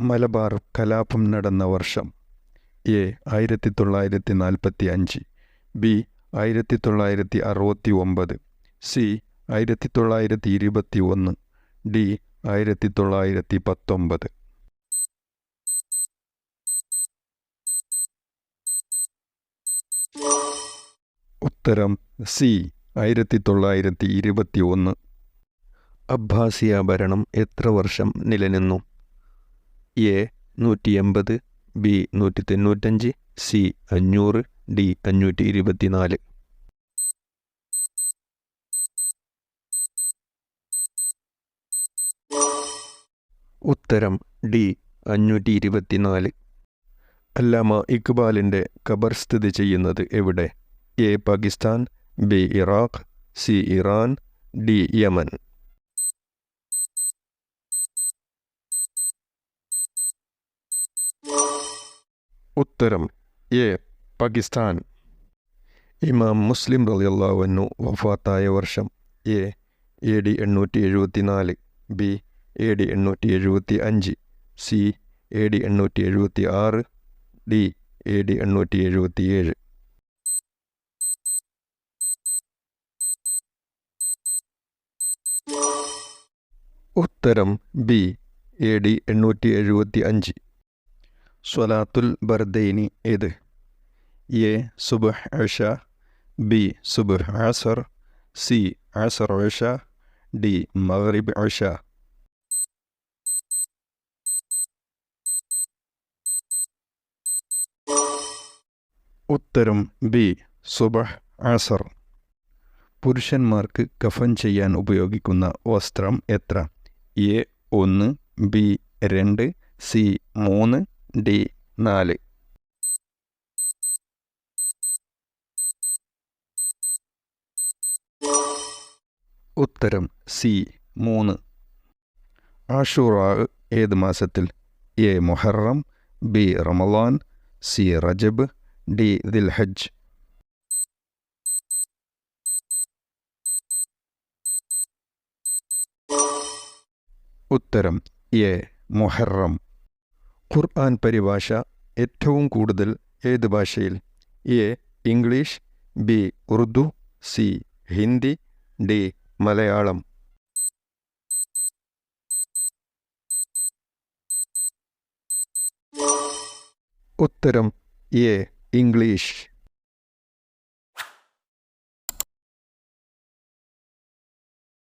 മലബാർ കലാപം നടന്ന വർഷം. എ ആയിരത്തി തൊള്ളായിരത്തി നാൽപ്പത്തി അഞ്ച് ബി ആയിരത്തി തൊള്ളായിരത്തി അറുപത്തി ഒമ്പത് സി ആയിരത്തി തൊള്ളായിരത്തി ഇരുപത്തി ഒന്ന് ഡി ആയിരത്തി തൊള്ളായിരത്തി പത്തൊമ്പത് ഉത്തരം സി ആയിരത്തി തൊള്ളായിരത്തി ഇരുപത്തി ഒന്ന് അബ്ബാസിയ ഭരണം എത്ര വർഷം നിലനിന്നു? എ നൂറ്റി എൺപത് ബി നൂറ്റി തൊണ്ണൂറ്റഞ്ച് സി അഞ്ഞൂറ് ഡി അഞ്ഞൂറ്റി ഇരുപത്തിനാല് ഉത്തരം ഡി അഞ്ഞൂറ്റി ഇരുപത്തിനാല് അല്ലാമ ഇക്ബാലിന്റെ ഖബർ സ്ഥിതി ചെയ്യുന്നത് എവിടെ? A Pakistan B Iraq C Iran D Yemen. ഉത്തരം എ. പാകിസ്ഥാൻ. ഇമാം മുസ്ലിം റലിയല്ലാവുന്നു വഫാത്തായ വർഷം എ. എ. ഡി എണ്ണൂറ്റി എഴുപത്തി നാല് ബി. എ. ഡി എണ്ണൂറ്റി എഴുപത്തി അഞ്ച് സി. എ. ഡി എണ്ണൂറ്റി എഴുപത്തി ആറ് ഡി. എ. ഡി എണ്ണൂറ്റി എഴുപത്തി ഏഴ് ഉത്തരം ബി. എ. ഡി എണ്ണൂറ്റി എഴുപത്തി അഞ്ച് സ്വലാത്തുൽ ബർദൈനി ഏത്? എ സുബഹ് അഷ ബി സുബഹ് ആസർ സി ആസർ അഷ ഡി മഗ്രിബ് അഷ ഉത്തരം ബി സുബഹ് ആസർ പുരുഷന്മാർക്ക് കഫൻ ചെയ്യാൻ ഉപയോഗിക്കുന്ന വസ്ത്രം എത്ര? എ ഒന്ന് ബി രണ്ട് സി മൂന്ന് ഡി നാല്. ഉത്തരം സി മൂന്ന്. ആഷുറാവ് ഏത് മാസത്തിൽ? എ മൊഹറം ബി റമലാൻ സി റജബ് ഡി ദിൽഹജ് ഉത്തരം എ മുഹറം. ഖുർആൻ പരിഭാഷ ഏറ്റവും കൂടുതൽ ഏത് ഭാഷയിൽ? A English B Urdu C Hindi D Malayalam. ഉത്തരം എ ഇംഗ്ലീഷ്.